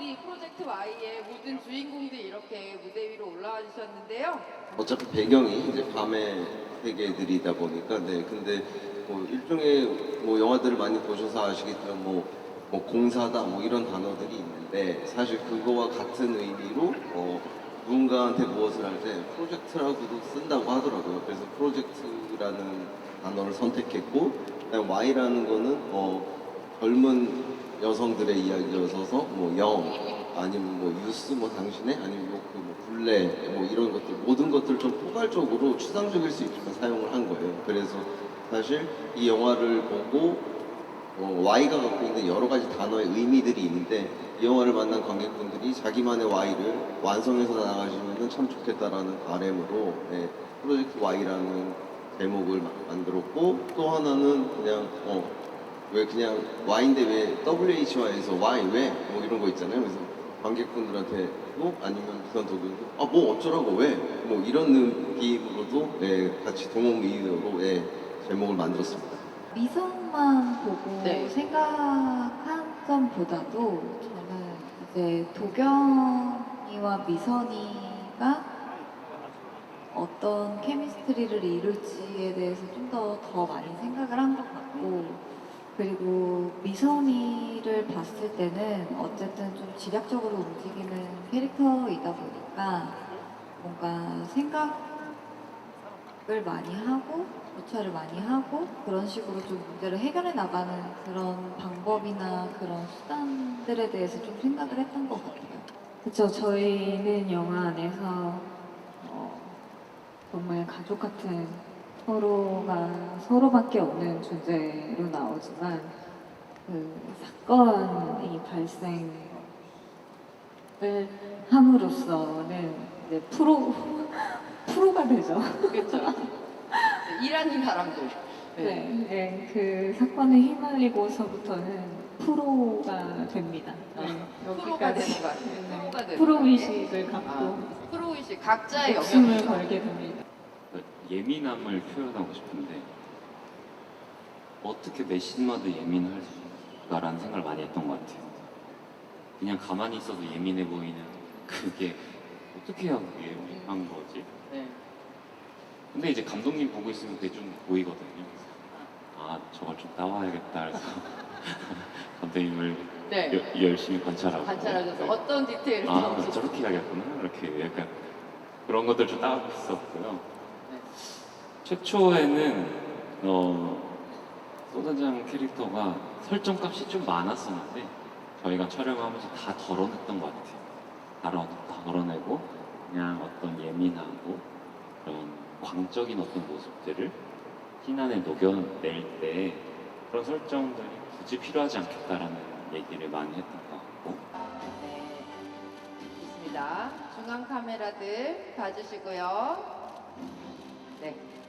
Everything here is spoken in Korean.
우리 프로젝트 Y의 모든 주인공들이 이렇게 무대 위로 올라와 주셨는데요. 어차피 배경이 이제 밤의 세계들이다 보니까 네 근데 뭐 일종의 뭐 영화들을 많이 보셔서 아시겠지만 뭐, 뭐 공사다 뭐 이런 단어들이 있는데 사실 그거와 같은 의미로 어, 누군가한테 무엇을 할 때 프로젝트라고도 쓴다고 하더라고요. 그래서 프로젝트라는 단어를 선택했고 그다음 Y라는 거는 어, 젊은 여성들의 이야기여서서 뭐영 아니면 뭐 유스 뭐 당신의 아니면 뭐, 그 뭐 굴레 뭐 이런 것들 모든 것들 좀 포괄적으로 추상적일 수 있게끔 사용을 한 거예요. 그래서 사실 이 영화를 보고 어, Y가 갖고 있는 여러 가지 단어의 의미들이 있는데 이 영화를 만난 관객분들이 자기만의 Y를 완성해서 나가시면 참 좋겠다라는 바람으로 네, 프로젝트 Y라는 제목을 마- 만들었고 또 하나는 그냥 어, 왜 그냥 Y인데 왜 WHY에서 Y 왜? 뭐 이런 거 있잖아요. 그래서 관객분들한테도 아니면 비선 도구도 아 뭐 어쩌라고 왜? 뭐 이런 느낌으로도 네, 같이 동호의의로 네, 제목을 만들었습니다. 미성만 보고 네. 생각한 점보다도 저는 이제 도경이와 미선이가 어떤 케미스트리를 이룰지에 대해서 좀 더 더 많이 생각을 한 것 같고 그리고 미선이를 봤을 때는 어쨌든 좀 지략적으로 움직이는 캐릭터이다 보니까 뭔가 생각을 많이 하고 고찰을 많이 하고 그런 식으로 좀 문제를 해결해 나가는 그런 방법이나 그런 수단들에 대해서 좀 생각을 했던 것 같아요. 그렇죠. 저희는 영화 안에서 어, 정말 가족 같은 서로가 서로밖에 없는 존재로 나오지만 그 사건이 발생을 함으로써는 이제 프로 프로가 되죠. 그렇죠. 일하는 사람들. 네, 네, 그 사건에 휘말리고서부터는 프로가 됩니다. 네, 프로가 되는 같아요. 프로가 되는 프로 거. 의식을 갖고 아, 프로 의식 각자의 목숨을. 걸게 됩니다. 예민함을 표현하고 싶은데 어떻게 매 신마다 예민할까라는 생각을 많이 했던 것 같아요. 그냥 가만히 있어도 예민해 보이는 그게 어떻게 해야 그게 예민한 거지? 네. 근데 이제 감독님 보고 있으면 그게 좀 보이거든요. 아 저걸 좀 따와야겠다 해서 감독님을 네. 여- 열심히 관찰하고 관찰하셔서 네. 어떤 디테일을 아? 저렇게 해야겠구나 이렇게 약간 그런 것들 좀 따고 있었고요. 네. 최초에는 어 소다장 캐릭터가 설정값이 좀 많았었는데 저희가 촬영하면서 다 덜어냈던 것 같아요. 다 덜어- 덜어내고 그냥 어떤 예민하고 그런 광적인 어떤 모습들을 신 안에 녹여낼 때 그런 설정들이 굳이 필요하지 않겠다라는 얘기를 많이 했던 것 같고 네. 좋습니다. 중앙 카메라들 봐주시고요. 네.